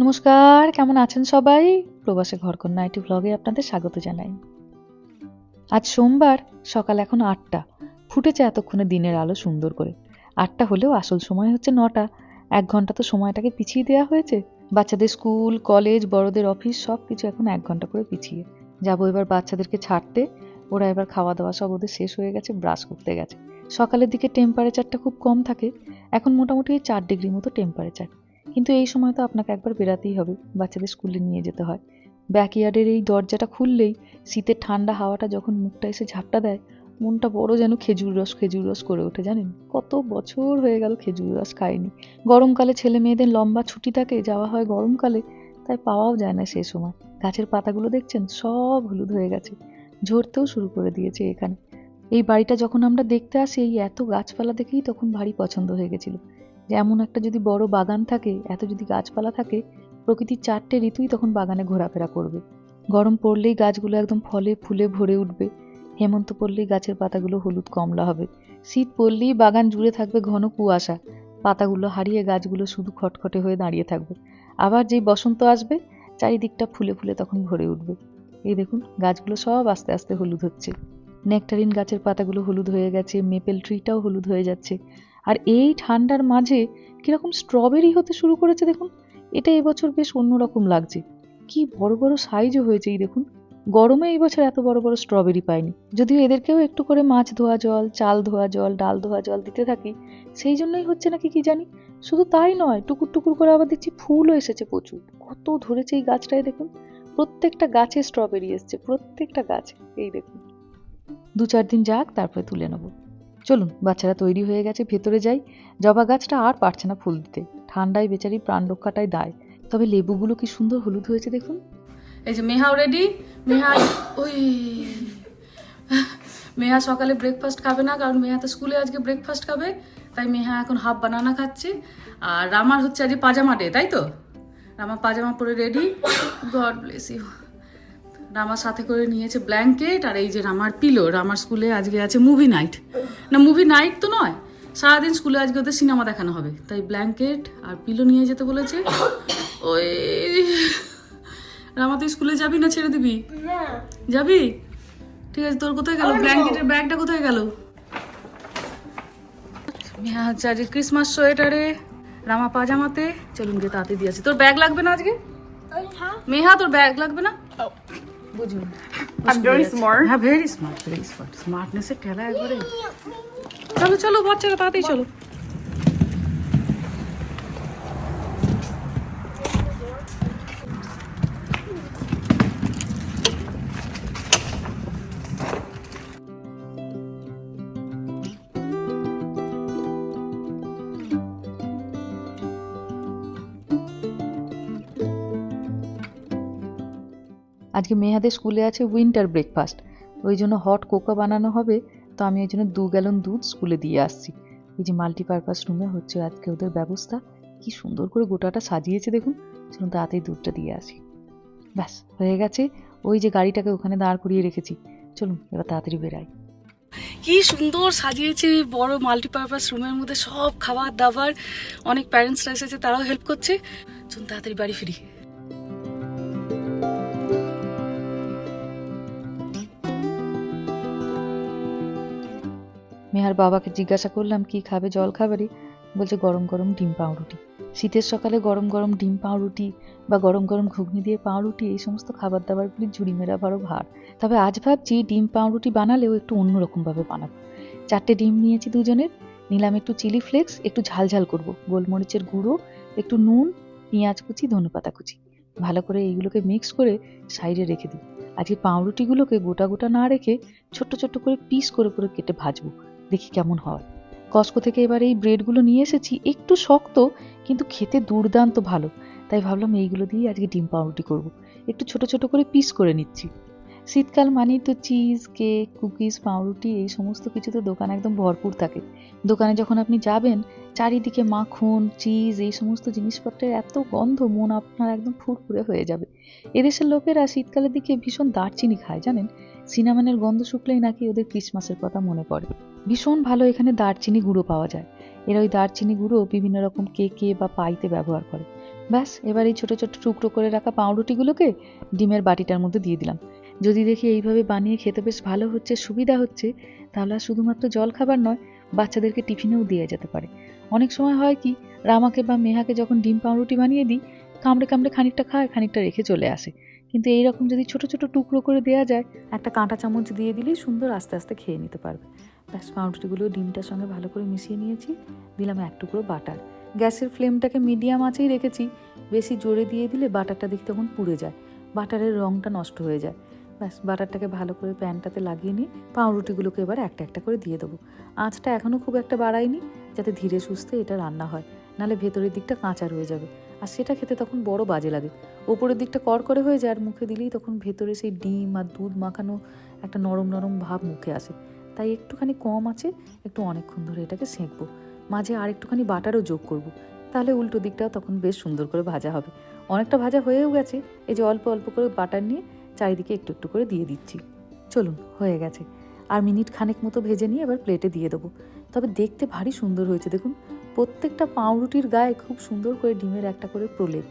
নমস্কার, কেমন আছেন সবাই? প্রবাসে ঘরকন্যা আইটি ব্লগে আপনাদের স্বাগত জানাই। আজ সোমবার, সকাল এখন আটটা। ফুটেছে এতক্ষণে দিনের আলো সুন্দর করে। আটটা হলেও আসল সময় হচ্ছে নটা। এক ঘণ্টা তো সময়টাকে পিছিয়ে দেওয়া হয়েছে। বাচ্চাদের স্কুল, কলেজ, বড়দের অফিস সব কিছু এখন এক ঘণ্টা করে পিছিয়ে। যাব এবার বাচ্চাদেরকে ছাড়তে। ওরা এবার খাওয়া দাওয়া সব ওদের শেষ হয়ে গেছে, ব্রাশ করতে গেছে। সকালের দিকে টেম্পারেচারটা খুব কম থাকে, এখন মোটামুটি চার ডিগ্রি মতো টেম্পারেচার কিন্তু এই সময় তো আপনাকে একবার বেরাতেই হবে, বাচ্চাদের স্কুলে নিয়ে যেতে হয়। ব্যাকইয়ার্ডের এই দরজাটা খুললেই শীতের ঠান্ডা হাওয়াটা যখন মুখটা এসে ঝাপটা দেয়, মনটা বড় যেন খেজুর রস খেজুর রস করে ওঠে, জানেন? কত বছর হয়ে গেল খেজুর রস খাইনি। গরমকালে ছেলে মেয়েদের লম্বা ছুটি থাকে, যাওয়া হয় গরমকালে, তাই পাওয়াও যায় না সেই সময়। গাছের পাতাগুলো দেখছেন? সব হলুদ হয়ে গেছে। ঝরতেও শুরু করে দিয়েছে এখানে। এই বাড়িটা যখন আমরা দেখতে আসি, এই এত গাছপালা দেখেই তখন ভারী পছন্দ হয়ে গেছিল। যে এমন একটা যদি বড় বাগান থাকে, এত যদি গাছপালা থাকে, প্রকৃতির চারটে ঋতুই তখন বাগানে ঘোরাফেরা করবে। গরম পড়লেই গাছগুলো একদম ফলে ফুলে ভরে উঠবে। হেমন্ত পড়লেই গাছের পাতাগুলো হলুদ কমলা হবে। শীত পড়লেই বাগান জুড়ে থাকবে ঘন কুয়াশা। পাতাগুলো হারিয়ে গাছগুলো শুধু খটখটে হয়ে দাঁড়িয়ে থাকবে। আবার যেই বসন্ত আসবে, চারিদিকটা ফুলে ফুলে তখন ভরে উঠবে। এই দেখুন, গাছগুলো সব আস্তে আস্তে হলুদ হচ্ছে। নেকটারিন গাছের পাতাগুলো হলুদ হয়ে গেছে মেপেল ট্রিটাও হলুদ হয়ে যাচ্ছে। আর এই ঠান্ডার মাঝে কীরকম স্ট্রবেরি হতে শুরু করেছে দেখুন, এটা এবছর বেশ অন্যরকম লাগছে। কি বড় বড় সাইজও হয়েছে এই দেখুন। গরমে এই বছর এত বড় বড় স্ট্রবেরি পাইনি। যদিও এদেরকেও একটু করে মাছ ধোয়া জল, চাল ধোয়া জল, ডাল ধোয়া জল দিতে থাকি, সেই জন্যই হচ্ছে নাকি কি জানি? শুধু তাই নয়, টুকুর টুকুর করে আবার দেখছি ফুলও এসেছে প্রচুর। কত ধরেছে এই গাছটায় দেখুন। প্রত্যেকটা গাছে স্ট্রবেরি এসছে, প্রত্যেকটা গাছে, এই দেখুন। দু চার দিন যাক, তারপরে তুলে নেব। চলুন, বাচ্চারা তৈরি হয়ে গেছে, ভেতরে যাই। জবা গাছটা আর পারছে না ফুল দিতে। ঠান্ডায় বেচারি প্রাণ রক্ষাটাই দায়। তবে লেবুগুলো কি সুন্দর হলুদ হয়েছে দেখুন। এই যে মেহাও রেডি মেহা, ওই। মেহা সকালে ব্রেকফাস্ট খাবে না, কারণ মেহা তো স্কুলে আজকে ব্রেকফাস্ট খাবে। তাই মেহা এখন হাফ বানানা খাচ্ছে। আর রামার হচ্ছে আজকে পাজামা ডে তাই তো? রামা পাজামা পরে রেডি গড ব্লেস ইউ রামার সাথে করে নিয়েছে ব্ল্যাঙ্কেট আর এই যে রামার পিলো রামার স্কুলে আজকে আছে মুভি নাইট না মুভি নাইট তো নয় সারাদিন স্কুলে আজকে ওদের সিনেমা দেখানো হবে। তাই ব্ল্যাঙ্কেট আর পিলো নিয়ে যেতে বলেছে। ওই রামা তুই স্কুলে যাবি না ছেড়ে দিবি? যাবি? ঠিক আছে তোর কোথায় গেল? ব্ল্যাঙ্কেটের ব্যাগটা কোথায় গেল? হ্যাঁ হচ্ছে আজকে ক্রিসমাস সোয়েটারে রামা পাজামাতে। চলুন গিয়ে তাতে দিয়েছি তোর ব্যাগ লাগবে না আজকে? মেহা তোর ব্যাগ লাগবে না? বুঝুন। আই ভেরি স্মার্ট হ্যাঁ ভেরি স্মার্ট ভেরি স্মার্ট স্মার্টনেসের ঠেলা একবারে। চলো চলো বাচ্চারা তাড়াতাড়ি চলো। আজকে মেহাদের স্কুলে আছে উইন্টার ব্রেকফাস্ট ওই জন্য হট কোকা বানানো হবে, তো আমি ওই জন্য দু গ্যালন দুধ স্কুলে দিয়ে আসছি। এই যে মাল্টিপারপাস রুমে হচ্ছে আজকে ওদের ব্যবস্থা। কি সুন্দর করে গোটাটা সাজিয়েছে দেখুন। চলুন তাড়াতাড়ি দুধটা দিয়ে আসি। ব্যাস, হয়ে গেছে। ওই যে গাড়িটাকে ওখানে দাঁড় করিয়ে রেখেছি। চলুন, এবার তাড়াতাড়ি বেরাই। কি সুন্দর সাজিয়েছে বড় মাল্টিপারপাস রুমের মধ্যে সব খাবার দাবার অনেক প্যারেন্টসরা এসেছে, তারাও হেল্প করছে। চলুন তাড়াতাড়ি বাড়ি ফিরি। মেহার বাবাকে জিজ্ঞাসা করলাম, কি খাবে? জল খাবারই? বলছে, গরম গরম ডিম পাউরুটি। শীতের সকালে গরম গরম ডিম পাউরুটি বা গরম গরম ঘুগনি দিয়ে পাউরুটি, এই সমস্ত খাবার দাবারগুলি ঝুড়ি মেরা ভালো ভার। তবে আজ ভাবছি ডিম পাউরুটি বানালেও একটু অন্যরকমভাবে বানাবো। চারটে ডিম নিয়েছি দুজনের, নিলাম একটু চিলি ফ্লেক্স, একটু ঝাল ঝাল করব। গোলমরিচের গুঁড়ো, একটু নুন, পেঁয়াজ কুচি ধনেপাতা কুচি। ভালো করে এইগুলোকে মিক্স করে সাইডে রেখে দিই। আজকে পাউরুটিগুলোকে গোটা গোটা না রেখে ছোট্ট ছোট্ট করে পিস করে করে কেটে ভাজবো। দেখি কেমন হয়। কস্কো থেকে এবার এই ব্রেডগুলো নিয়ে এসেছি, একটু শক্ত কিন্তু খেতে দুর্দান্ত ভালো। তাই ভাবলাম এইগুলো দিয়ে আজকে ডিম পাউরুটি করব। একটু ছোট ছোট করে পিস করে নিচ্ছি। শীতকাল মানেই তো চিজ, কেক, কুকিজ, পাউরুটি, এই সমস্ত কিছু তো দোকান একদম ভরপুর থাকে। দোকানে যখন আপনি যাবেন, চারিদিকে মাখন, চিজ, এই সমস্ত জিনিসপত্রের এত গন্ধ, মন আপনার একদম ফুরফুরে হয়ে যাবে। এদেশের লোকেরা শীতকালের দিকে ভীষণ দারচিনি খায়, জানেন? সিনামানের গন্ধ শুকলেই নাকি ওদের ক্রিসমাসের কথা মনে পড়ে। ভীষণ ভালো এখানে দারচিনি গুঁড়ো পাওয়া যায়। এরা ওই দারচিনি গুঁড়ো বিভিন্ন রকম কেকে বা পাইতে ব্যবহার করে। ব্যাস, এবার এই ছোটো ছোটো টুকরো করে রাখা পাউরুটিগুলোকে ডিমের বাটিটার মধ্যে দিয়ে দিলাম। যদি দেখি এইভাবে বানিয়ে খেতে বেশ ভালো হচ্ছে, সুবিধা হচ্ছে, তাহলে আর শুধুমাত্র জল খাবার নয়, বাচ্চাদেরকে টিফিনেও দেওয়া যেতে পারে। অনেক সময় হয় কি, রামাকে বা মেহাকে যখন ডিম পাউরুটি বানিয়ে দিই, কামড়ে কামড়ে খানিকটা খায়, খানিকটা রেখে চলে আসে। কিন্তু এই রকম যদি ছোট ছোট টুকরো করে দেওয়া যায়, একটা কাঁটা চামচ দিয়ে দিলেই সুন্দর আস্তে আস্তে খেয়ে নিতে পারবে। ব্যাস, পাউরুটিগুলো ডিমটার সঙ্গে ভালো করে মিশিয়ে নিয়েছি, দিলাম এক টুকরো বাটার। গ্যাসের ফ্লেমটাকে মিডিয়াম আঁচেই রেখেছি, বেশি জোরে দিয়ে দিলে বাটারটা দেখি তখন পুড়ে যায়, বাটারের রঙটা নষ্ট হয়ে যায়। ব্যাস, বাটারটাকে ভালো করে প্যানটাতে লাগিয়ে নিয়ে পাউরুটিগুলোকে এবার একটা একটা করে দিয়ে দেবো। আঁচটা এখনও খুব একটা বাড়াইনি যাতে ধীরে সুস্থে এটা রান্না হয়, নাহলে ভেতরের দিকটা কাঁচা রয়ে যাবে। আর সেটা খেতে তখন বড় বাজে লাগে। ওপরের দিকটা কড়কড়ে হয়ে যায় আর মুখে দিলেই তখন ভেতরে সেই ডিম আর দুধ মাখানো একটা নরম নরম ভাব মুখে আসে। তাই একটুখানি কম আছে, একটু অনেকক্ষণ ধরে এটাকে সেঁকবো। মাঝে আর একটুখানি বাটারও যোগ করব। তাহলে উল্টো দিকটাও তখন বেশ সুন্দর করে ভাজা হবে। অনেকটা ভাজা হয়েও গেছে, এই যে অল্প অল্প করে বাটার নিয়ে চারিদিকে একটু একটু করে দিয়ে দিচ্ছি। চলুন, হয়ে গেছে। আর মিনিট খানেক মতো ভেজে নিয়ে এবার প্লেটে দিয়ে দেবো। তবে দেখতে ভারী সুন্দর হয়েছে, দেখুন। প্রত্যেকটা পাউরুটির গায়ে খুব সুন্দর করে ডিমের একটা করে প্রলেপ।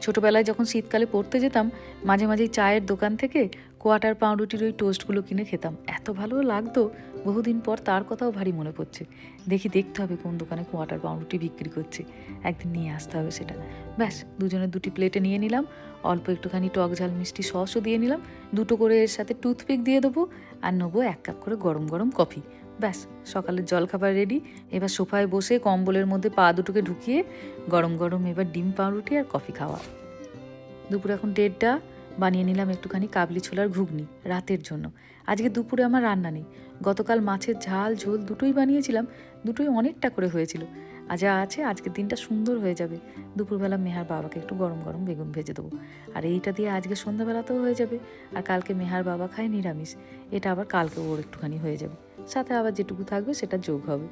ছোটোবেলায় যখন শীতকালে পড়তে যেতাম, মাঝে মাঝে চায়ের দোকান থেকে কোয়াটার পাউরুটির ওই টোস্টগুলো কিনে খেতাম। এত ভালো লাগতো বহুদিন পর তার কথাও ভারী মনে পড়ছে। দেখি দেখতে হবে কোন দোকানে কোয়াটার পাউরুটি বিক্রি করছে। একদিন নিয়ে আসতে হবে সেটা। ব্যাস দুজনের দুটি প্লেটে নিয়ে নিলাম। অল্প একটুখানি টক ঝাল মিষ্টি সসও দিয়ে নিলাম। দুটো করে এর সাথে টুথপিক দিয়ে দেবো আর নেব এক কাপ করে গরম গরম কফি ব্যাস, সকালের জলখাবার রেডি এবার সোফায় বসে কম্বলের মধ্যে পা দুটোকে ঢুকিয়ে গরম গরম এবার ডিম পাউরুটি আর কফি খাওয়া। দুপুর এখন দেড়টা। বানিয়ে নিলাম একটুখানি কাবলি ছোলার ঘুগনি রাতের জন্য। আজকে দুপুরে আমার রান্না নেই। গতকাল মাছের ঝাল ঝোল দুটোই বানিয়েছিলাম দুটোই অনেকটা করে হয়েছিল। আর যা আছে আজকের দিনটা সুন্দর হয়ে যাবে। দুপুরবেলা মেহার বাবাকে একটু গরম গরম বেগুন ভেজে দেবো। আর এইটা দিয়ে আজকে সন্ধ্যাবেলাতেও হয়ে যাবে। আর কালকে মেহার বাবা খায় নিরামিষ। এটা আবার কালকে ওর একটুখানি হয়ে যাবে। সাথে আবার যেটুকু থাকবে সেটা যোগ হবে।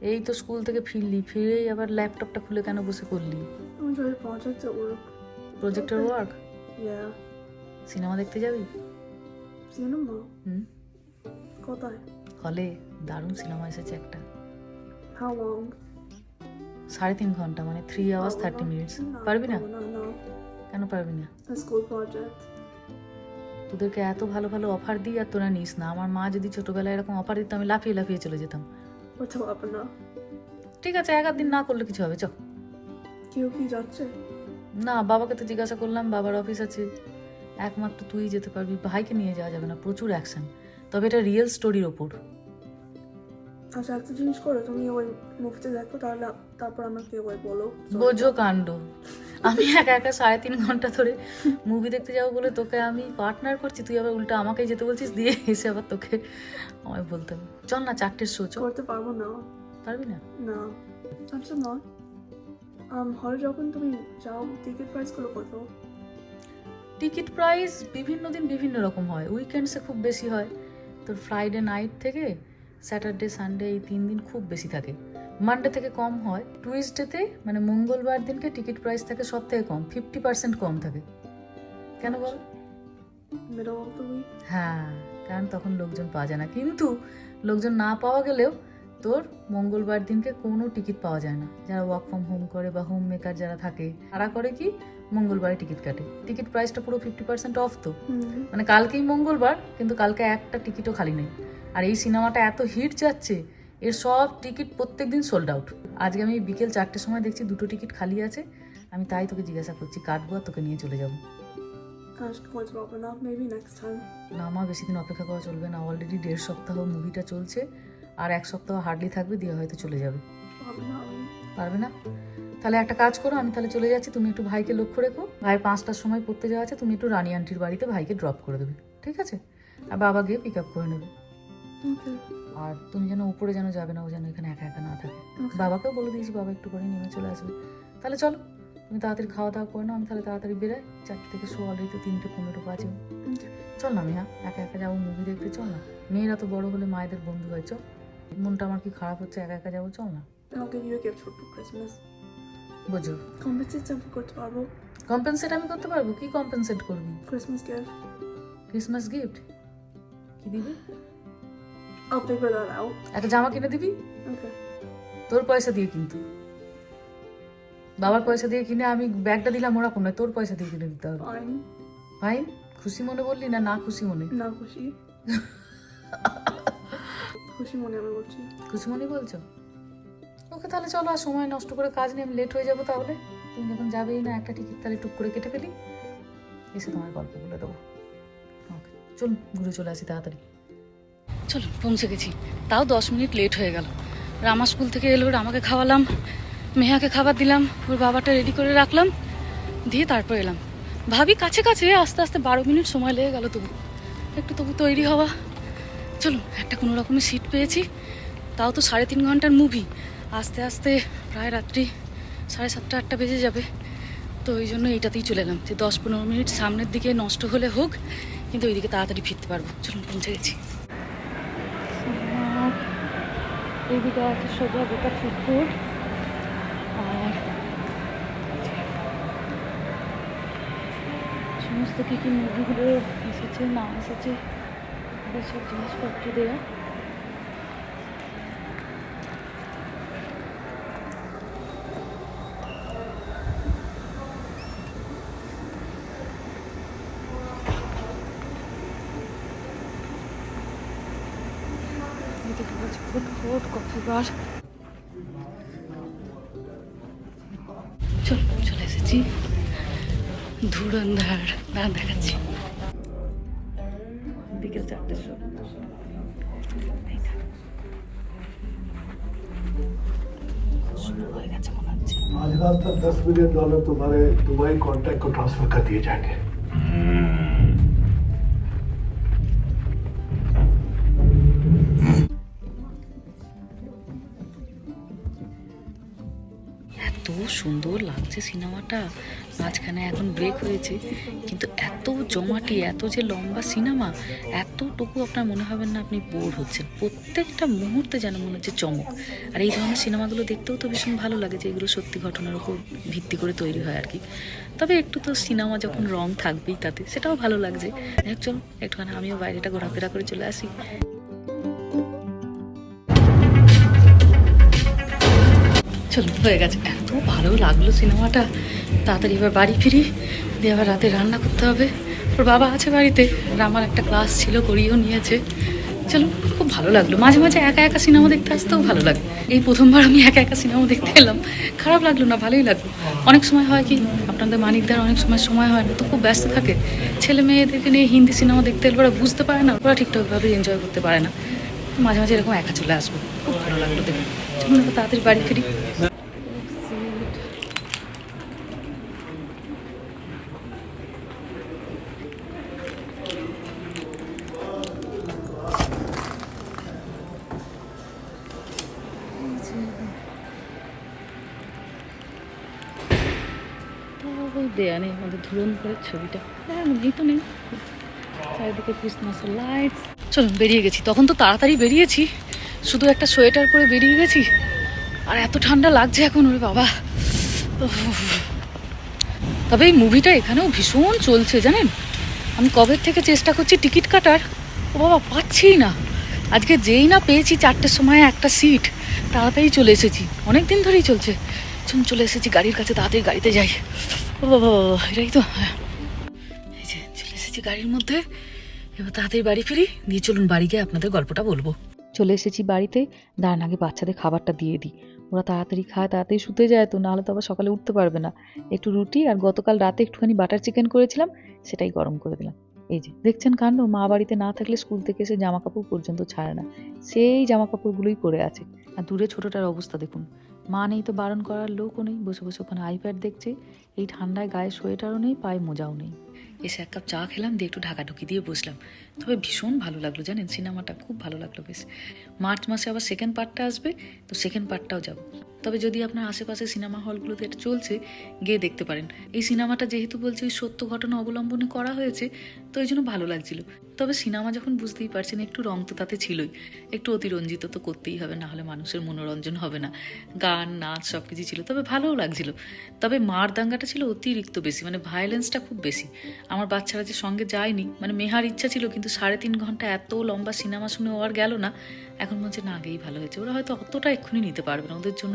এই তো স্কুল থেকে ফিরলি ফিরেই আবার ল্যাপটপটা খুলে কেন বসে করলি. প্রজেক্টের ওয়ার্ক. সিনেমা দেখতে যাবি? Cinema. হুম। কোথায়? হলে দারুণ সিনেমা এসেছে একটা। How long? সাড়ে তিন ঘণ্টা মানে থ্রি আওয়ার্স থার্টি মিনিটস পারবি না. কেন পারবি না? School project. তোদেরকে এত ভালো ভালো অফার দিই আর তোরা নিস না। আমার মা যদি ছোটবেলায় এরকম অফার দিত আমি লাফিয়ে লাফিয়ে চলে যেতাম। ঠিক আছে এক আধ দিন না করলে কিছু হবে চ। কেউ কি যাচ্ছে? না বাবাকে তো জিজ্ঞাসা করলাম বাবার অফিস আছে। একমাত্র তুই যেতে পারবি ভাইকে নিয়ে যাওয়া যাবে না প্রচুর অ্যাকশন তবে এটা রিয়েল স্টোরির ওপর। আচ্ছা একটা জিনিস করো তুমি ওই মুভিতে দেখো তাহলে তারপর আমাকে ওই বলো। বোঝো কাণ্ড। আমি একা একা সাড়ে তিন ঘণ্টা ধরে মুভি দেখতে যাব বলে তোকে আমি পার্টনার করছি তুই আবার উল্টো আমাকেই যেতে বলছিস দিয়ে এসে আবার তোকে আমায় বলতে হবে। চল না চারটের শো চল। করতে পারব না। পারবি না? না। আচ্ছা না um, হলে যখন তুমি যাও টিকিট প্রাইসগুলো কত? টিকিট প্রাইস বিভিন্ন দিন বিভিন্ন রকম হয়। উইকেন্ডসে খুব বেশি হয়। তোর ফ্রাইডে নাইট থেকে স্যাটারডে সানডে এই তিন দিন খুব বেশি থাকে। মানডে থেকে কম হয়। টুইসডেতে মানে মঙ্গলবার দিনকে টিকিট প্রাইস থাকে সব থেকে কম ফিফটি পার্সেন্ট কম থাকে। কেন বল? অফ দ্য হ্যাঁ কারণ তখন লোকজন পাওয়া যায় না। কিন্তু লোকজন না পাওয়া গেলেও তোর মঙ্গলবার দিনকে কোনো টিকিট পাওয়া যায় না। যারা ওয়ার্ক ফ্রম হোম করে বা হোম মেকার যারা থাকে তারা করে কি? মঙ্গলবারে টিকিট কাটে। টিকিট প্রাইসটা পুরো ফিফটি পার্সেন্ট অফ তো। মানে কালকেই মঙ্গলবার কিন্তু কালকে একটা টিকিটও খালি নেই। আর এই সিনেমাটা এত হিট যাচ্ছে এর সব টিকিট প্রত্যেক দিন সোল্ড আউট আজকে আমি বিকেল চারটের সময় দেখছি দুটো টিকিট খালি আছে। আমি তাই তোকে জিজ্ঞাসা করছি কাটবো আর তোকে নিয়ে চলে যাব। না আমার বেশি দিন অপেক্ষা করা চলবে না। অলরেডি দেড় সপ্তাহ মুভিটা চলছে। আর এক সপ্তাহ হার্ডলি থাকবে দিয়ে হয়তো চলে যাবে। পারবে না? তাহলে একটা কাজ করো আমি তাহলে চলে যাচ্ছি তুমি একটু ভাইকে লক্ষ্য রেখো। ভাই পাঁচটার সময় পড়তে যাওয়া আছে তুমি একটু রানী আন্টির বাড়িতে ভাইকে ড্রপ করে দেবে ঠিক আছে? আর বাবা গিয়ে পিক আপ করে নেবে। আর তুমি যেন উপরে যেন যাবে না ও যেন এখানে একা একা না থাকে। বাবাকেও বলে দিয়েছি বাবা একটু করে নেমে চলে আসবে। তাহলে চলো তুমি তাড়াতাড়ি খাওয়া দাওয়া করে নাও আমি তাহলে তাড়াতাড়ি বেরাই। চারটে থেকে শো অলরেডি তো তিনটে পনেরো বাজে। চল না মিয়া একা একা যাব মুভি দেখতে চল না। মেয়েরা তো বড় হলে মায়েদের বন্ধু হয় চল। মনটা আমার কি খারাপ হচ্ছে? একা একা যাব? চল না। I'll give you a gift for Christmas. বোঝো। Compensate আমি করতে পারব। কম্পেনসেট আমি করতে পারব? কি কম্পেনসেট করবি? Christmas gift. ক্রিসমাস গিফট কি দিবি? I'll figure that out. একটা জামা কিনে দিবি? Okay. তোর পয়সা দিয়ে কিন্তু। বাবার পয়সা দিয়ে কিনে আমি ব্যাগটা দিলাম ওরকম নয় তোর পয়সা দিয়ে কিনে দিতে হবে। ফাইন খুশি মনে বললি না না খুশি মনে? না খুশি। খুশি মনে আমি বলছি। খুশি মনে বলছো? ওকে তাহলে চলো আর সময় নষ্ট করে কাজ নিয়ে আমি লেট হয়ে যাব তাহলে। তুমি যখন যাবেই না, একটা টিকিট তাহলে টুক করে কেটে ফেলি। এসে তোমার গল্প বলে দেবো। ওকে, চল ঘুরে চলে আসি তাড়াতাড়ি। চলো, পৌঁছে গেছি। তাও দশ মিনিট লেট হয়ে গেল। রামা স্কুল থেকে এলো আমাকে খাওয়ালাম। মেহাকে খাবার দিলাম। ওর বাবাটা রেডি করে রাখলাম। দিয়ে তারপর এলাম। ভাবি কাছে কাছে, আস্তে আস্তে বারো মিনিট সময় লেগে গেল তবু। একটু তবু তৈরি হওয়া। চলুন, একটা কোনো রকমের সিট পেয়েছি। তাও তো সাড়ে তিন ঘণ্টার মুভি আস্তে আস্তে প্রায় রাত্রি সাড়ে সাতটা, আটটা বেজে যাবে। তো ওই জন্য এইটাতেই চলে এলাম যে দশ পনেরো মিনিট সামনের দিকে নষ্ট হলে হোক, কিন্তু ওইদিকে তাড়াতাড়ি ফিরতে পারব। চলুন, পৌঁছে গেছি। এইদিকে আছে সোজা গোটা ফুটবল আর সমস্ত কী কী মুভিগুলো এসেছে না এসেছে? এগুলো সব জিনিসপত্র দেওয়া চল চলে এসেছি। ধুরন্ধার না দেখাচ্ছি। Gül Caddesi. आज रात तक दस मिलियन डॉलर तुम्हारे दुबई कॉन्टैक्ट को ट्रांसफ़र कर दिए जाएँगे সুন্দর লাগছে সিনেমাটা। মাঝখানে এখন ব্রেক হয়েছে। কিন্তু এত জমাটি, এত যে লম্বা সিনেমা, এতটুকু আপনার মনে হবেন না আপনি বোর হচ্ছেন। প্রত্যেকটা মুহূর্তে যেন মনে হচ্ছে চমক। আর এই ধরনের সিনেমাগুলো দেখতেও তো ভীষণ ভালো লাগে যে এগুলো সত্যি ঘটনার উপর ভিত্তি করে তৈরি হয় আর কি। তবে একটু তো সিনেমা যখন রং থাকবেই তাতে, সেটাও ভালো লাগছে। দেখ চল একটুখানি আমিও বাইরেটা ঘোরাফেরা করে চলে আসি। চলো হয়ে গেছে। এত ভালো লাগল সিনেমাটা। তাড়াতাড়ি এবার বাড়ি ফিরি। দিয়ে আবার রাতে রান্না করতে হবে। ওর বাবা আছে বাড়িতে। আর আমার একটা ক্লাস ছিল করিয়েও নিয়েছে। চলো, খুব ভালো লাগল। মাঝে মাঝে একা একা সিনেমা দেখতে আসতেও ভালো লাগে। এই প্রথমবার আমি একা একা সিনেমা দেখতে এলাম। খারাপ লাগল না, ভালোই লাগল। অনেক সময় হয় কি, আপনাদের মানিকদার অনেক সময় সময় হয় না, তো খুব ব্যস্ত থাকে। ছেলে মেয়েদেরকে নিয়ে হিন্দি সিনেমা দেখতে এলে ওরা বুঝতে পারে না, ওরা ঠিকঠাকভাবে এনজয় করতে পারে না। মাঝে মাঝে এরকম একা চলে আসব। খুব ভালো লাগল এবার তাড়াতাড়ি বাড়ি ফিরি। দেয়া নেই, আমাদের ধুরন করে ছবিটা। হ্যাঁ নেই তো নেই। চারিদিকে ক্রিসমাসের লাইটস চলুন বেরিয়ে গেছি। তখন তো তাড়াতাড়ি বেরিয়েছি। শুধু একটা সোয়েটার পরে বেরিয়ে গেছি। আর এত ঠান্ডা লাগছে এখন ওরে বাবা। তবে এই মুভিটা এখানেও ভীষণ চলছে জানেন? আমি কবে থেকে চেষ্টা করছি টিকিট কাটার ও বাবা পাচ্ছি না। আজকে যেই না পেয়েছি চারটের সময় একটা সিট তাড়াতাড়ি চলে এসেছি। অনেক দিন ধরেই চলছে। চলুন চলে এসেছি গাড়ির কাছে তাড়াতাড়ি গাড়িতে যাই। ও বাবা বাবা, এটাই তো হ্যাঁ। এই যে চলে এসেছি গাড়ির মধ্যে। এবার তাড়াতাড়ি বাড়ি ফিরি। দিয়ে চলুন, বাড়ি গিয়ে আপনাদের গল্পটা বলব। চলে এসেছি বাড়িতে। দাঁড়ান, আগে বাচ্চাদের খাবারটা দিয়ে দিই। ওরা তাড়াতাড়ি খায়, তাড়াতাড়ি শুতে যায় তো, নাহলে তো আবার সকালে উঠতে পারবে না। একটু রুটি আর গতকাল রাতে একটুখানি বাটার চিকেন করেছিলাম, সেটাই গরম করে দিলাম। এই যে, দেখছেন কাণ্ড? মা বাড়িতে না থাকলে স্কুল থেকে এসে জামা কাপড় পর্যন্ত ছাড়ে না। সেই জামা কাপড়গুলোই পরে আছে। আর দূরে ছোটটার অবস্থা দেখুন। মা নেই তো বারণ করার লোকও নেই। বসে বসে ওখানে আইপ্যাড দেখছে। এই ঠান্ডায় গায়ে সোয়েটারও নেই, পায়ে মোজাও নেই। এসে এক কাপ চা খেলাম, দিয়ে একটু ঢাকাঢুকি দিয়ে বসলাম। তবে ভীষণ ভালো লাগল জানেন, সিনেমাটা খুব ভালো লাগল বেশ। মার্চ মাসে আবার সেকেন্ড পার্টটা আসবে, তো সেকেন্ড পার্টটাও যাব। তবে যদি আপনার আশেপাশে সিনেমা হলগুলোতে এটা চলছে, গিয়ে দেখতে পারেন। এই সিনেমাটা যেহেতু বলছে ওই সত্য ঘটনা অবলম্বনে করা হয়েছে, তো এই জন্য ভালো লাগছিল। তবে সিনেমা যখন বুঝতেই পারছেন, একটু রং তো তাতে ছিলই। একটু অতিরঞ্জিত তো করতেই হবে, না হলে মানুষের মনোরঞ্জন হবে না। গান, নাচ সব কিছু ছিল, তবে ভালোও লাগছিল। তবে মার দাঙ্গাটা ছিল অতিরিক্ত বেশি মানে ভায়োলেন্সটা খুব বেশি। আমার বাচ্চারা যে সঙ্গে যায়নি মানে মেহার ইচ্ছা ছিল, কিন্তু সাড়ে তিন ঘণ্টা এত লম্বা সিনেমা শুনে ও আর গেল না, এখন মনে হচ্ছে না, আগেই ভালো হয়েছে। ওরা হয়তো অতটা এক্ষুনি নিতে পারবে না, ওদের জন্য